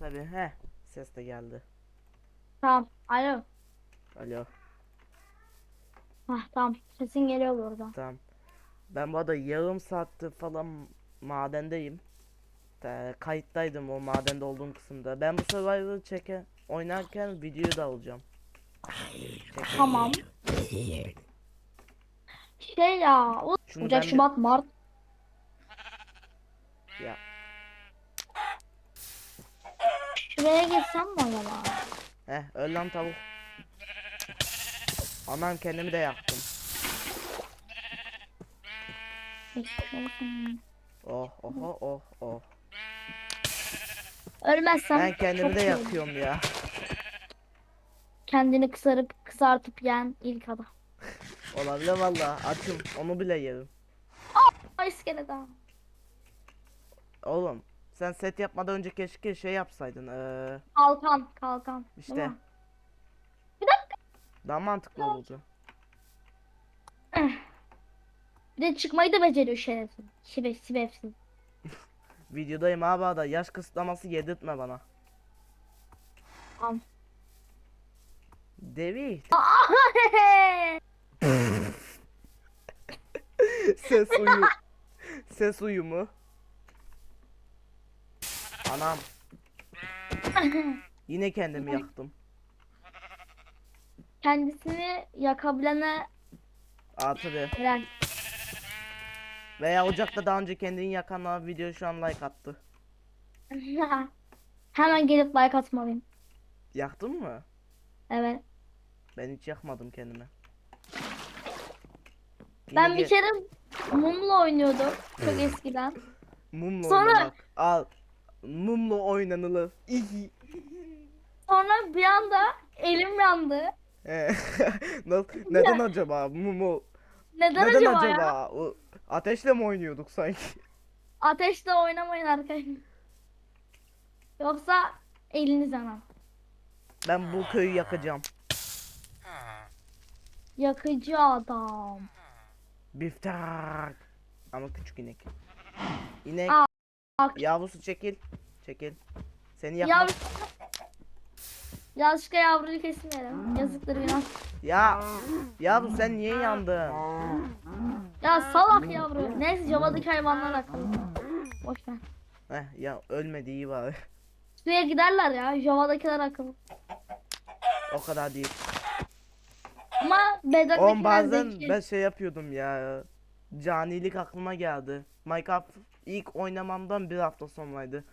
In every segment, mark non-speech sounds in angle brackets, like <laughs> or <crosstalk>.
Tabi he. Ses de geldi. Tamam. Alo. Alo. Hah tamam. Sesin geliyor burada. Tamam. Ben bu arada yarım saattir falan madendeyim. Ee, kayıttaydım o madende olduğum kısımda. Ben bu Survivor'ı çeke oynarken videoyu da alacağım. Tamam. Şey ya. O... Şunu Ocak, ben bir- Şubat, Mart. Ya Şuraya geçsem mi acaba? heh öl lan tavuk. Anam kendimi de yaktım. Oh oh oh oh oh. Ölmezsem Ben kendimi çok de iyi yakıyorum ya. Kendini kısarıp kısartıp yiyen ilk adam. Olabilir valla açım onu bile yerim. Ay iskelet ha. Oğlum sen set yapmadan önce keşke şey yapsaydın. Ee, Kalkan, kalkan. değil işte mi? Bir dakika. daha mantıklı olurdu. Bir de çıkmayı da beceriyor şerefsiz. Şive, şerefsiz. <laughs> Videodayım abi da yaş kısıtlaması yedirtme bana. Tamam. Devi. <laughs> Ses uyu. Ses uyumu. Anam. <laughs> Yine kendimi yaktım. Kendisini yakabilene tabi. helal. Veya Ocak'ta daha önce kendini yakanlar video şu an like attı. <laughs> Hemen gelip like atmalıyım. Yaktın mı? Evet. Ben hiç yakmadım kendimi. Yine Ben bir ge- kere mumla oynuyordum. Çok <laughs> eskiden. Mumla Sonra- oynamak. Al. Mumla oynanılır. Sonra bir anda elim yandı. Ee, <laughs> Nasıl, neden acaba? Mumu. Neden, Neden acaba, acaba? ya? O, ateşle mi oynuyorduk sanki? <laughs> Ateşte oynamayın arkadaşlar. Yoksa eliniz yanar. Ben bu köyü yakacağım. Yakıcı adam. Biftek. Ama küçük inek. İnek. Aa. Yavrusu çekil. Çekil. Seni Yavru... yakmak. Yanlışlıkla yavruyu kesmeyelim. Yazıktır günah. Ya. Yavru sen niye yandın? Ya salak yavru. Neyse Java'daki hayvanlar akıllı. Boş ver. Heh ya ölmedi iyi bari. Suya giderler ya. Java'dakiler akıllı. O kadar değil. Ama Bedrock'takiler Oğlum bazen zeki. ben şey yapıyordum ya. Canilik aklıma geldi. Minecraft ilk oynamamdan bir hafta sonraydı.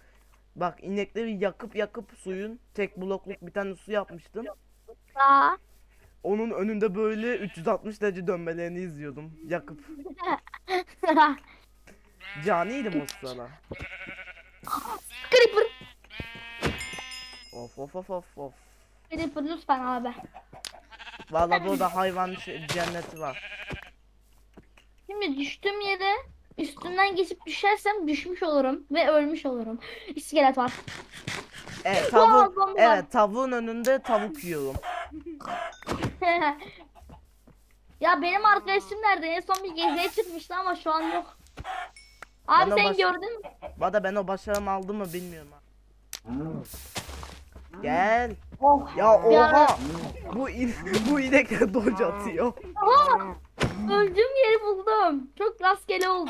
Bak inekleri yakıp yakıp suyun tek blokluk bir tane su yapmıştım. Aa. Onun önünde böyle 360 derece dönmelerini izliyordum. Yakıp. <laughs> Caniydim o sırada. Creeper. Of of of of of. Creeper lütfen abi. Vallahi burada hayvan şey- cenneti var. Şimdi düştüğüm yere üstünden geçip düşersem düşmüş olurum ve ölmüş olurum. İskelet var. Evet Wow, tavuğun, bomba. evet tavuğun önünde tavuk yiyorum. <laughs> ya benim arkadaşım nerede? En son bir geziye çıkmıştı ama şu an yok. Abi Ben o sen baş- gördün mü? Valla ben o başarımı aldım mı bilmiyorum ha. Gel. Oh. Ya oha. Bu in <laughs> bu inek <laughs> dodge atıyor. Aa! Öldüğüm yeri buldum. Çok rastgele oldu.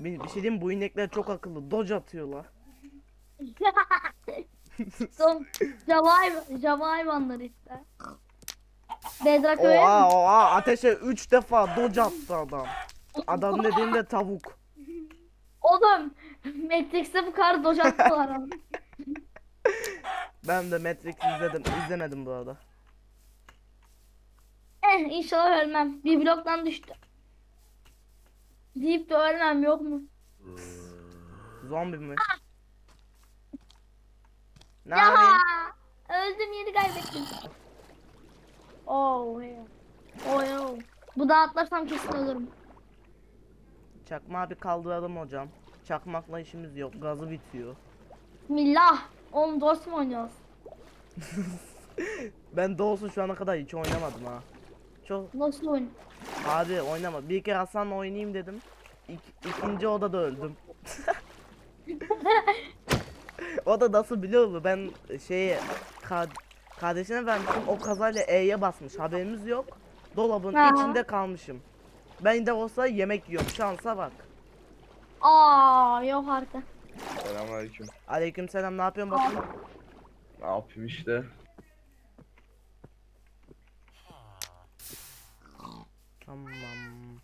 Bir, bir şey diyeyim mi? bu inekler çok akıllı. Dodge atıyorlar. <laughs> Son Java, hayv- Java hayvanları işte. Bedrock öyle mi? Oha oha ateşe 3 defa dodge attı adam. Adam dediğinde tavuk. Oğlum Matrix'te bu kadar attılar ama. <laughs> Ben de Matrix izledim. izlemedim bu arada. İnşallah ölmem. Bir bloktan düştü. Deyip de ölmem yok mu? Zombi mi? Ne Ya yapayım? öldüm yeri kaybettim. Oh yeah. Oh yeah. Bu da atlarsam kesin ölürüm. Çakmağı bir kaldıralım hocam. Çakmakla işimiz yok. Gazı bitiyor. Bismillah. Oğlum dost mu oynuyoruz? <laughs> Ben doğrusu şu ana kadar hiç oynamadım ha. Çok Nasıl oyun? abi oynama. Bir kere Hasan'la oynayayım dedim. İk, ikinci odada öldüm. <laughs> o da nasıl biliyor musun? Ben şeye ka- kardeşine vermişim. O kazayla E'ye basmış. Haberimiz yok. Dolabın Ha. içinde kalmışım. Ben de olsa yemek yiyorum. Şansa bak. Aa yok artık. Selamünaleyküm. Aleykümselam ne yapıyorsun bakayım? Ne yapayım işte? Tamam.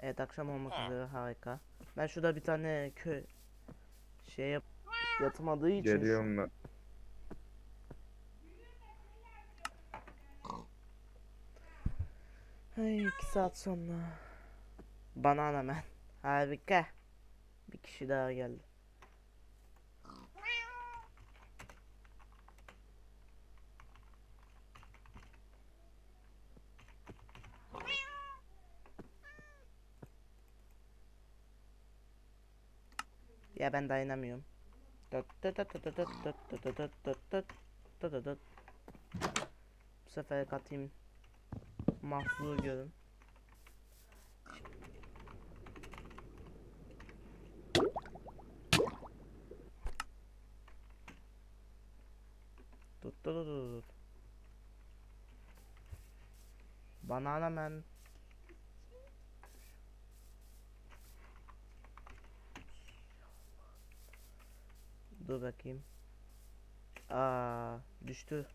Evet akşam olmak üzere harika. Ben şurada bir tane köy şey yap yatmadığı için Geliyorum ben. Ay iki saat sonra. Bana hemen. Harika. Bir kişi daha geldi. Dıt dıt dıt. Bu sefer katayım. Mahsuru görün. Tut tut tut tut. Banana man. Dur bakayım. Aa düştü.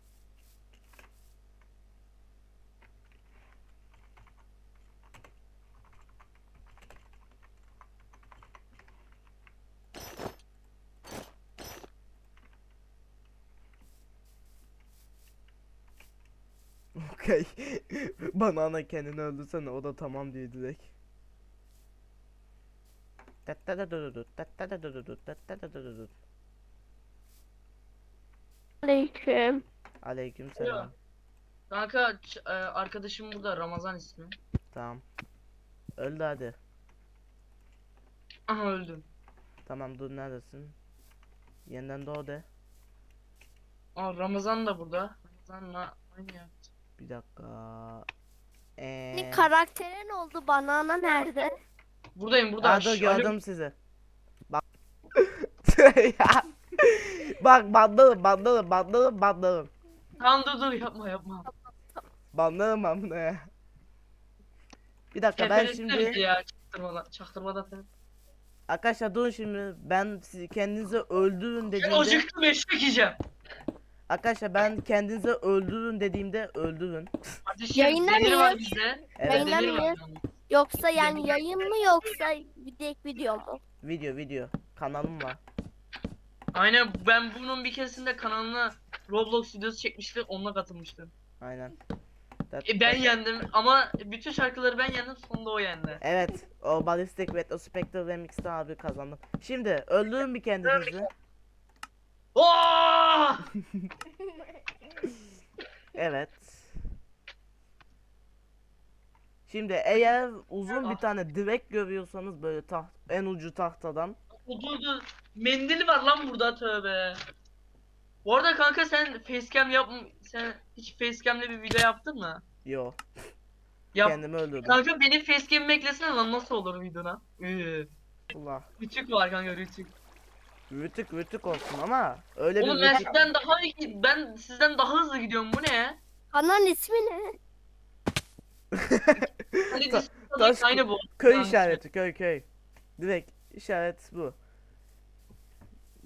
Okey. Banana kendini öldürsene o da tamam diye direkt. Tatta da dudu tut, tatta da dudu tut, tatta da dudu tut. Aleyküm. Aleyküm selam. Kanka ç- e, arkadaşım burada Ramazan ismi. Tamam. Öldü hadi. Aha öldüm. Tamam dur neredesin? Yeniden doğ de. Aa Ramazan da burada. Ramazan'la aynı yer. Bir dakika. Senin Eee. karakterin oldu. Banana nerede? Buradayım burada. Aa, dur alo. gördüm sizi. <laughs> Bak. <laughs> ya. Bak bandadım bandadım bandadım bandadım. Tamam dur dur yapma yapma. Bunu ya. Bir dakika ben şimdi bizi ya çaktırmadan. Çaktırmadan sen. arkadaşlar durun şimdi ben sizi kendinizi öldürün Ben dediğimde acıktım eşek yiyeceğim. arkadaşlar ben kendinizi öldürün dediğimde öldürün. Kardeşim var bizde. Evet var mıyız? yani. Yoksa yani yayın mı yoksa direkt video mu? video video kanalım var. Aynen ben bunun bir keresinde kanalına Roblox videosu çekmişti onunla katılmıştım. Aynen. E, ben yendim ama bütün şarkıları ben yendim sonunda o yendi. Evet, o Ballistic Retro Spectre Remix'te abi kazandım. Şimdi öldürün bir kendinizi. <laughs> Evet. Şimdi eğer uzun bir tane direk görüyorsanız böyle taht en ucu tahtadan Dur dur. Mendil var lan burada tövbe. Bu arada kanka sen facecam yap sen hiç facecam'le bir video yaptın mı? yo Yap. kendimi öldürdüm. Kanka benim facecam'imi eklesene lan nasıl olur videona? Üü. Allah. Rütük var kanka rütük. Rütük rütük olsun ama öyle bir Oğlum ben rütük. sizden daha iyi, ben sizden daha hızlı gidiyorum bu ne? Kanalın ismi ne? Hani <laughs> Ta- taş- aynı bu. Köy işareti köy köy. Direkt işaret bu.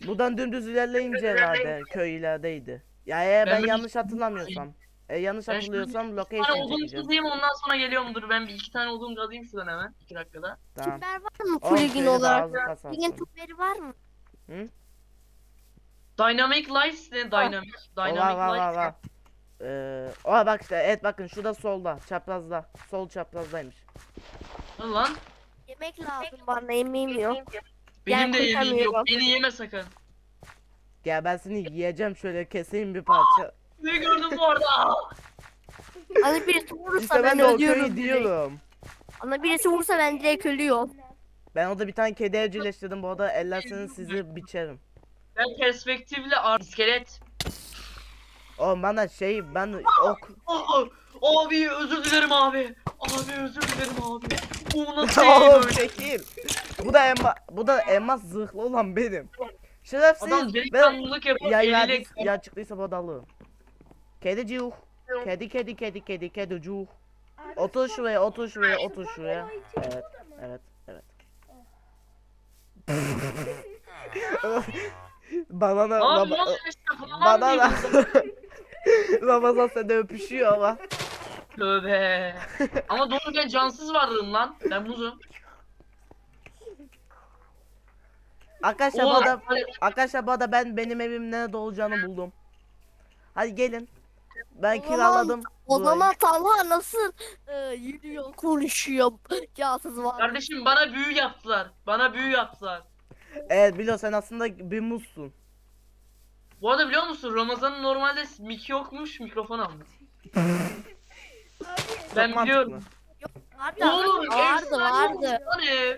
Buradan dümdüz ilerleyince herhalde köy ilerideydi. Ya eğer ben, Ben yanlış hatırlamıyorsam. E, yanlış Ben hatırlıyorsam location odun kazayım ondan sonra geliyorum dur ben bir iki tane odun kazayım şuradan hemen 2 dakikada. Tamam. Süper var mı plugin köyde olarak? Plugin tüpleri var mı? Dynamic Lights ne dynamic? Var Dynamic var var Lights. var. Ee, o bak işte evet bakın şurada solda çaprazda sol çaprazdaymış. Ne Lan Yemek lazım bana yemeğim yok. benim Yani de yemeğim yok. Beni yeme sakın. Gel ben seni yiyeceğim şöyle keseyim bir parça. <laughs> Ne gördüm bu arada? Aa! <laughs> Bana birisi vurursa İşte ben ben de o ölüyorum köyü direkt. diyorum. Bana birisi vursa ben direkt ölüyorum. Ben orada bir tane kedi evcilleştirdim bu arada ellerseniz sizi biçerim. Ben perspektifli ar iskelet. Oğlum bana şey ben ok Aa, abi özür dilerim abi. Abi özür dilerim abi. Bu nasıl Oğlum böyle? çekil. Bu da elma bu da elmas zırhlı olan benim. Şerefsiz. Adam Ben delikanlılık yapıyor. ya eliyle verdi, ya çıktıysa bu dalı. Kedi cuh. Kedi kedi kedi kedi kedi cuh. Otur şuraya otur şuraya otur şuraya. Evet evet evet. <laughs> Banana Abi baba, nasıl işte falan banana. Ramazan sen de öpüşüyor ama. Tövbe. Ama doğru ben cansız varlığım lan. Ben muzum. Arkadaşlar bu Oğlum, arada, hani- arkadaşlar bu arada ben benim evim nerede olacağını buldum. Hadi gelin. Ben zaman- kiraladım. O burayı. zaman Talha nasıl e, yürüyor konuşuyor cansız var. Kardeşim bana büyü yaptılar. Bana büyü yaptılar. Evet biliyor sen aslında bir muzsun. Bu arada biliyor musun Ramazan'ın normalde mik yokmuş mikrofon almış. <laughs> ben Çok biliyorum. Vardı, Oğlum vardı, efsane vardı. olmuş lan ev.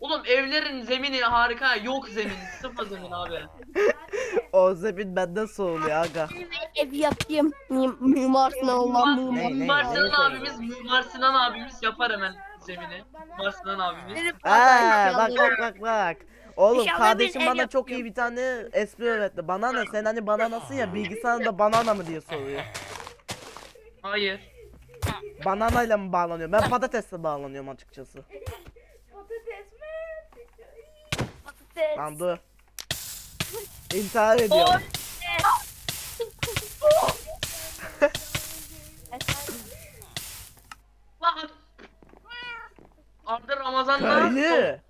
Oğlum evlerin zemini harika. Yok zemin. Sıfır zemin abi. <laughs> O zemin benden soğuluyor aga. Ev yapayım. Mim- Mimar Sinan olan Ne, mimar. ne? Mimar ne Sinan abimiz, Mimar Sinan abimiz yapar hemen zemini. Mimar Sinan abimiz. Benim bak bak bak bak. Oğlum İnşallah kardeşim bana çok iyi bir tane espri öğretti. Banana sen hani bananasın ya bilgisayarda banana mı diye soruyor. Hayır. Bananayla mı bağlanıyor? Ben patatesle bağlanıyorum açıkçası. patates. Lan dur. İntihar ediyorum. Arda Ramazan'da Köylü.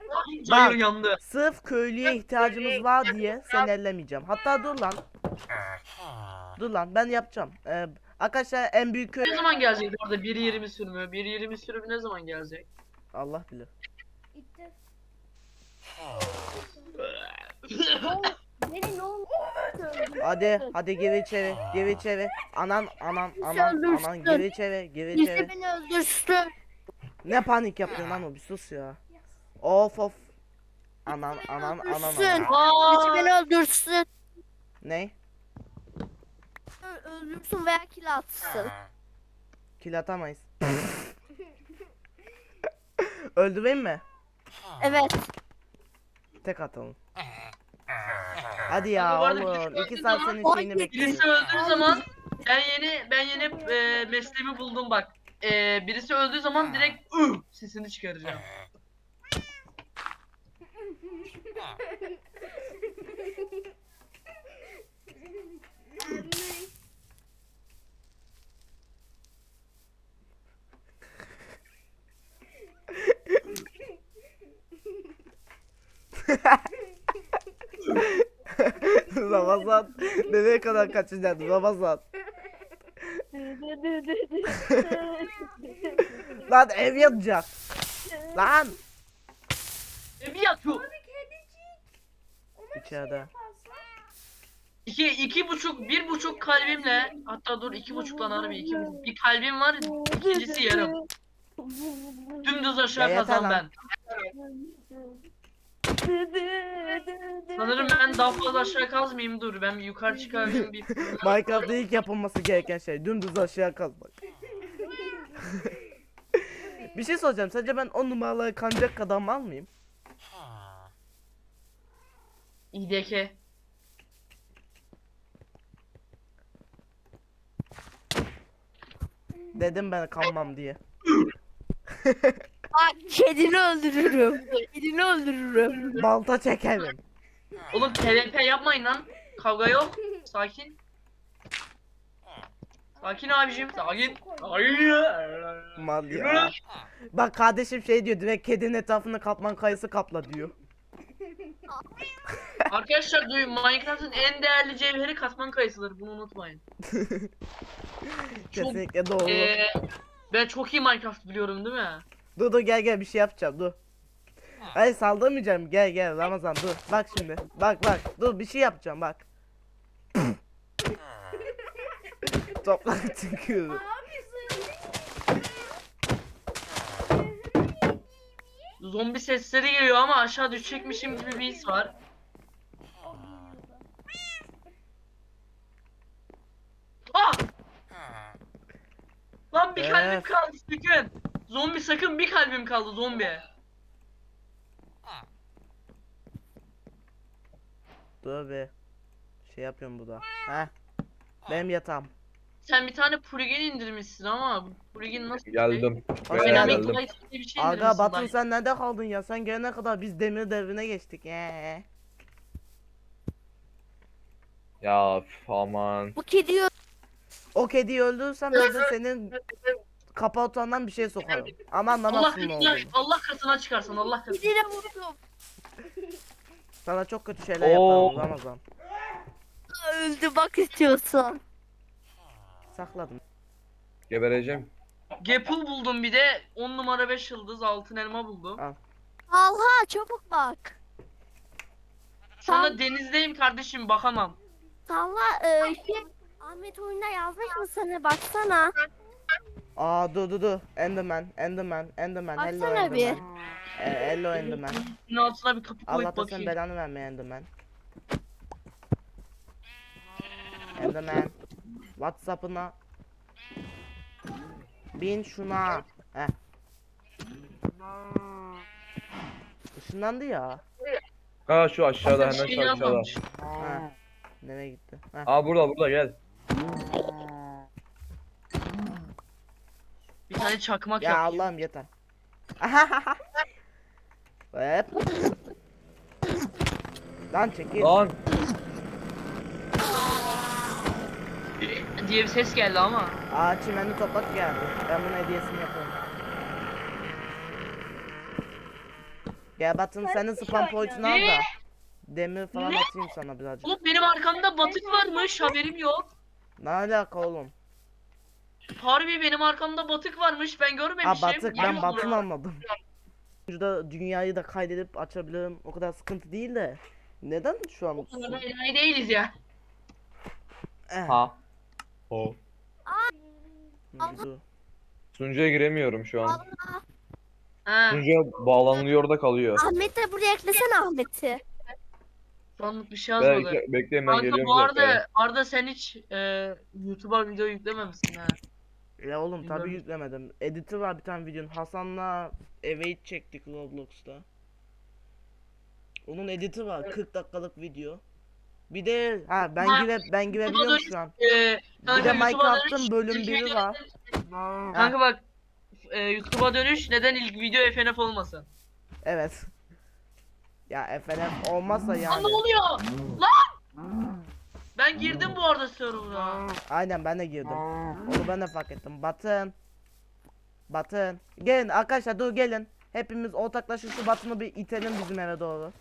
Bak. yandı. Sırf köylüye ihtiyacımız var diye seni ellemeyeceğim. Hatta dur lan. Dur lan ben yapacağım. Ee, arkadaşlar en büyük köy... Ne zaman gelecek bu arada? 1.20 sürümü. 1.20 sürümü ne zaman gelecek? Allah bilir. <laughs> Beni ne oldu? Hadi hadi gir içeri gir içeri. Anan anan anan anan gir içeri gir içeri. beni öldürsün. Ne panik yapıyorsun lan o bir sus ya. Of of. Anan anan anan anan. Birisi beni öldürsün. Ne? Ö- Öldürsün veya kill atsın. Kill atamayız. <laughs> Öldüreyim mi? Evet. Tek atalım. Hadi ya Bu arada oğlum. iki öldüğü saat zaman- senin şeyini Birisi bekliyorum. birisi öldüğü zaman ben yeni ben yeni e, mesleğimi buldum bak. E, birisi öldüğü zaman direkt ıh sesini çıkaracağım. <laughs> <laughs> Ramazan nereye kadar kaçacaksın Ramazan? <laughs> Lan ev yanacak. Lan. E, bir yatıyor. İçeride. İki, iki buçuk, bir buçuk kalbimle hatta dur iki buçuk lan harbi iki buçuk. Bir kalbim var ikincisi yarım. <laughs> Dümdüz aşağı Ya yeter kazan lan. ben. Sanırım ben daha fazla aşağı kazmayayım dur ben bir yukarı çıkarayım bir. Minecraft'ta ilk yapılması gereken şey dümdüz aşağı kazmak. bir şey soracağım. Sence ben on numaraları kancak kadar mal mıyım? İDK. Dedim ben kanmam diye. <laughs> Bak kedini öldürürüm. Kedini öldürürüm. Balta çekerim. Oğlum PvP yapmayın lan. Kavga yok. Sakin. Sakin abicim. Sakin. Sakin. Mal ya. Bak kardeşim şey diyor direkt kedinin etrafını katman kayısı kapla diyor. Arkadaşlar duyun Minecraft'ın en değerli cevheri katman kayısıdır. Bunu unutmayın. Çok <laughs> Kesinlikle doğru. Ee, ben çok iyi Minecraft biliyorum değil mi? Dur dur gel gel bir şey yapacağım dur. Hayır saldırmayacağım gel gel Ramazan dur. Bak şimdi. Bak bak dur bir şey yapacağım bak. <laughs> Toprak çıkıyor. Zombi sesleri geliyor ama aşağı düşecekmişim gibi bir his var. Ah! Lan bir kalbim Evet. kaldı sakın. Zombi sakın bir kalbim kaldı zombi. Dur bir. Şey yapıyorum burada. Heh. Benim yatağım. Sen bir tane plugin indirmişsin ama bu plugin nasıl şey? Geldim. Beyler geldim. Light diye bir şey Aga indirmişsin Batu dayı. sen nerede kaldın ya? Sen gelene kadar biz demir devrine geçtik. Ee. Ya üf, aman. Bu kedi O kediyi öldürürsem ben de senin kapı otağından bir şey sokarım. Ama Allah anlamazsın ne katına, olduğunu. Allah katına çıkarsın Allah katına. kedine vurdum. Sana çok kötü şeyler yaparım Oo. Ramazan. Öldü bak istiyorsan. Sakladım. Gebereceğim. Gapple buldum bir de 10 numara 5 yıldız altın elma buldum. Allah çabuk bak. Şu anda denizdeyim kardeşim bakamam. Salla e, şey, Ahmet oyunda yazmış mı sana baksana. Aa dur dur dur. Enderman, Enderman, Enderman. Hello Baksana bir. Enderman. E, hello Enderman. Bunun altına bir kapı Allah koyup da sen bakayım. belanı vermeye Enderman. Enderman. Whatsapp'ına. Bin şuna. Heh. Işınlandı ya. Ha şu aşağıda hemen Şey şu aşağıda. yazmamış. Ha. Nereye gitti? Heh. Aa burada burada gel. Bir tane çakmak Ya yapayım. Allah'ım yeter. <laughs> Hep. Lan çekil. Lan. diye bir ses geldi ama. Aa çimenli toprak geldi. Ben bunun hediyesini yaparım. Gel Batın senin spam point'ini al da. Ne? Demir falan Ne? atayım sana birazcık. Oğlum benim arkamda batık varmış haberim yok. Ne alaka oğlum? Harbi benim arkamda batık varmış ben Ha görmemişim. batık ben batın anladım. Şurada dünyayı da kaydedip açabilirim. O kadar sıkıntı değil de. Neden şu an mutsuzsun? Enayi değiliz ya. Eh, Ha. O. dur. Sunucuya giremiyorum şu an. Ha, Sunucuya bağlanılıyor da kalıyor. Ahmet de buraya eklesene Ahmet'i. sonluk bir şey yazmadı. Bekle, bekleyin ben Kanka geliyorum bu zaten. arada Arda sen hiç e, YouTube'a video yüklememişsin ha. Ya oğlum tabi Bilmiyorum. yüklemedim. Editi var bir tane videonun. Hasan'la eve çektik Roblox'ta. Onun editi var 40 dakikalık video. Bir de ha ben Ha, gire ben girebiliyorum şu an. E, Bir de Minecraft'ın bölüm ilk 1'i video- var. Kanka bak e, YouTube'a dönüş neden ilk video FNF olmasın? Evet. Ya FNF olmazsa Lan yani. ne oluyor? Lan! Ben girdim bu arada server'a. Aynen ben de girdim. Onu ben de fark ettim. Batın. Batın. Gelin arkadaşlar dur gelin. Hepimiz ortaklaşıp şu Batın'ı bir itelim bizim eve doğru.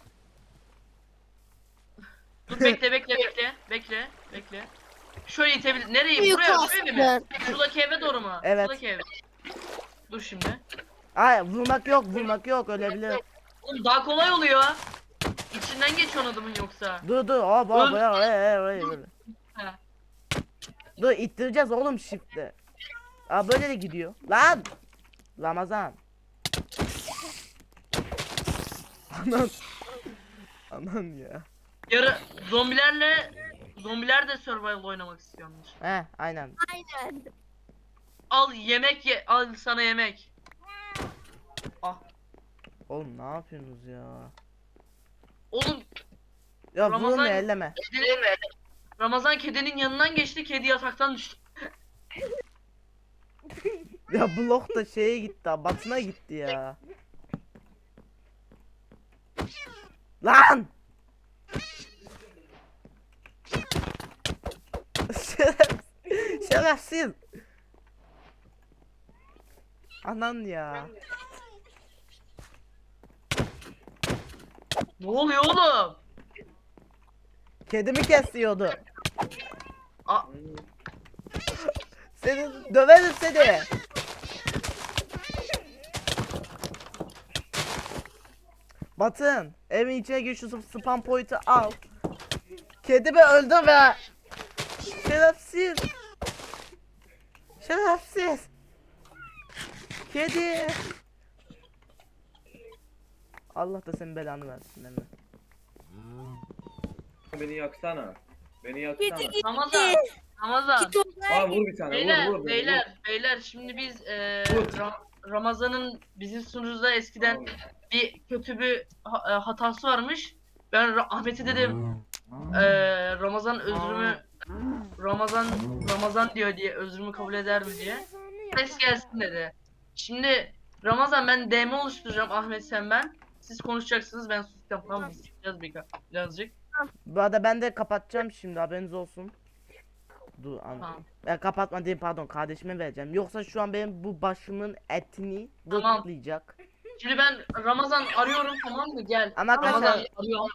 <laughs> Dur bekle bekle bekle. Bekle bekle. Şöyle itebilir. Nereye? Büyük Buraya şöyle mi? Şuradaki eve doğru mu? Evet. Şuradaki eve. Dur şimdi. Ay vurmak yok vurmak yok ölebilir. Oğlum daha kolay oluyor. İçinden geçiyorsun adamın yoksa. Dur dur hop hop Öl- oraya oraya oraya. Ha. Dur ittireceğiz oğlum shift'te. Aa böyle de gidiyor. Lan! Ramazan. Anan. Anan ya. Yarı zombilerle zombiler de survival oynamak istiyormuş. He aynen. Aynen. Al yemek ye al sana yemek. Ah. Oğlum ne yapıyorsunuz ya? Oğlum Ya Ramazan- vurma elleme. kedi, Ramazan kedinin yanından geçti kedi yataktan düştü. <laughs> Ya blok da şeye gitti, batına gitti ya. Lan! <laughs> Şeref, şerefsiz. Anan ya. Ne oluyor oğlum? Kedimi kesiyordu. Aa, Seni döverim seni. Batın, evin içine gir şu spam point'i al. Kedimi öldürme. Şerefsiz. Şerefsiz. Kedi. Allah da senin belanı versin Emre. Beni yaksana. Beni yaksana. gitti. Ramazan. Ramazan. Git odaya Aa git. vur bir tane Beyler, vur vur. vur, beyler, beyler şimdi biz e, Vur. Ra- Ramazan'ın bizim sunucuda eskiden bir kötü bir ha- e, hatası varmış. Ben Ra- Ahmet'e dedim eee, Ramazan özrümü Ramazan Ramazan diyor diye özrümü kabul eder mi diye. Ses gelsin dedi. Şimdi Ramazan ben DM oluşturacağım Ahmet sen ben. Siz konuşacaksınız ben susacağım tamam mı? Çıkacağız bir birazcık. Bu arada ben de kapatacağım şimdi haberiniz olsun. Dur an. Tamam. Ya kapatma değil pardon kardeşime vereceğim. Yoksa şu an benim bu başımın etini Tamam. gırtlayacak. Şimdi ben Ramazan arıyorum tamam mı? Gel. Ama Ramazan arkadaşlar arıyorum.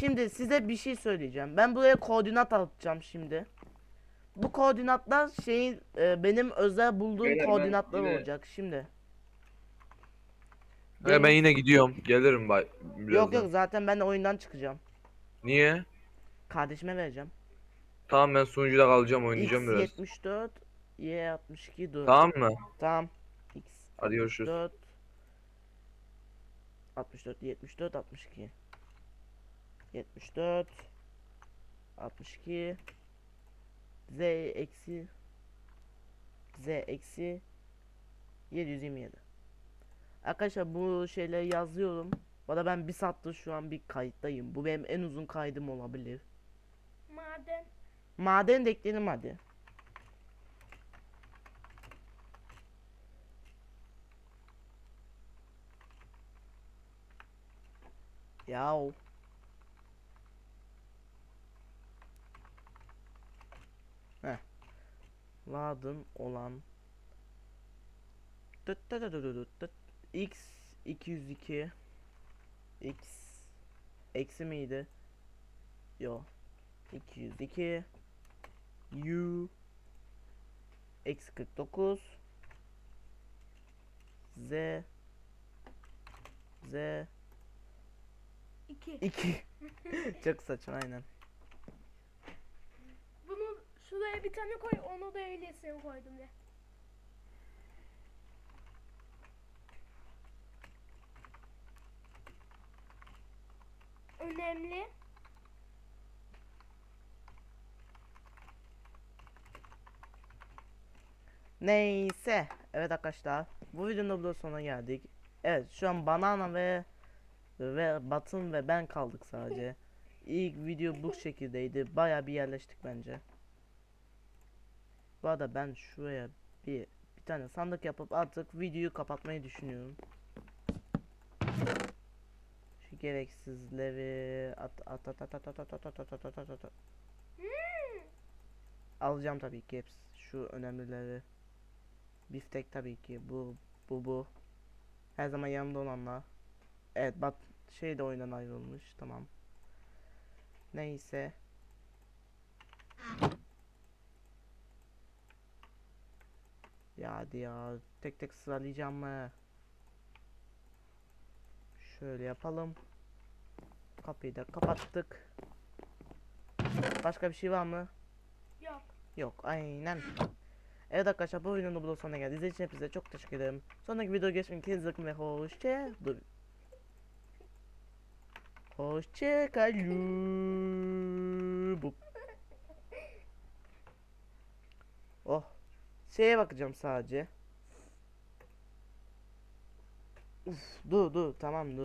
şimdi size bir şey söyleyeceğim. Ben buraya koordinat atacağım şimdi. Bu koordinatlar şeyin e, benim özel bulduğum Beyler, ben koordinatlar yine- olacak şimdi. Ee, ben yine gidiyorum. Gelirim bay. Yok birazdan. yok zaten ben de oyundan çıkacağım. Niye? Kardeşime vereceğim. Tamam ben sunucuda kalacağım oynayacağım biraz. X74 Y62 dur. Tamam mı? Tamam. X Hadi görüşürüz. 64 64 74 62 74 62 Z eksi Z eksi 727 Arkadaşlar bu şeyleri yazıyorum. Arada ben bir saattir şu an bir kayıttayım. Bu benim en uzun kaydım olabilir. Maden. Maden de ekleyelim hadi. Yahu. Heh. Ladın olan tıt tıt tıt tıt tıt. X 202 X eksi miydi? Yo 202 U eksi 49 Z Z 2. 2 <laughs> Çok saçma aynen. Bunu şuraya bir tane koy. Onu da öylesine koydum de. Önemli. Neyse. Evet arkadaşlar. Bu videonun da burada sonuna geldik. Evet şu an Banana ve ve Batın ve ben kaldık sadece. <laughs> İlk video bu şekildeydi. Baya bir yerleştik bence. Bu arada ben şuraya bir bir tane sandık yapıp artık videoyu kapatmayı düşünüyorum. Gereksizleri at at at at at at at at at at at at at at. Alacağım tabii ki hepsi. Şu önemlileri. Biftek tabii ki. Bu bu bu. Her zaman yanımda olanlar. Evet bak şey de oyundan ayrılmış. Tamam. Neyse. Ya hadi ya. Tek tek sıralayacağım mı? Şöyle yapalım. Kapıyı da kapattık. Başka bir şey var mı? Yok. Yok aynen. Evet arkadaşlar bu videonun da sonuna geldi. İzlediğiniz için hepinize çok teşekkür ederim. Sonraki video görüşmek üzere bakın ve hoşça dur. Hoşça kalın. Bu. Oh. Şeye bakacağım sadece. Uf, dur dur tamam dur.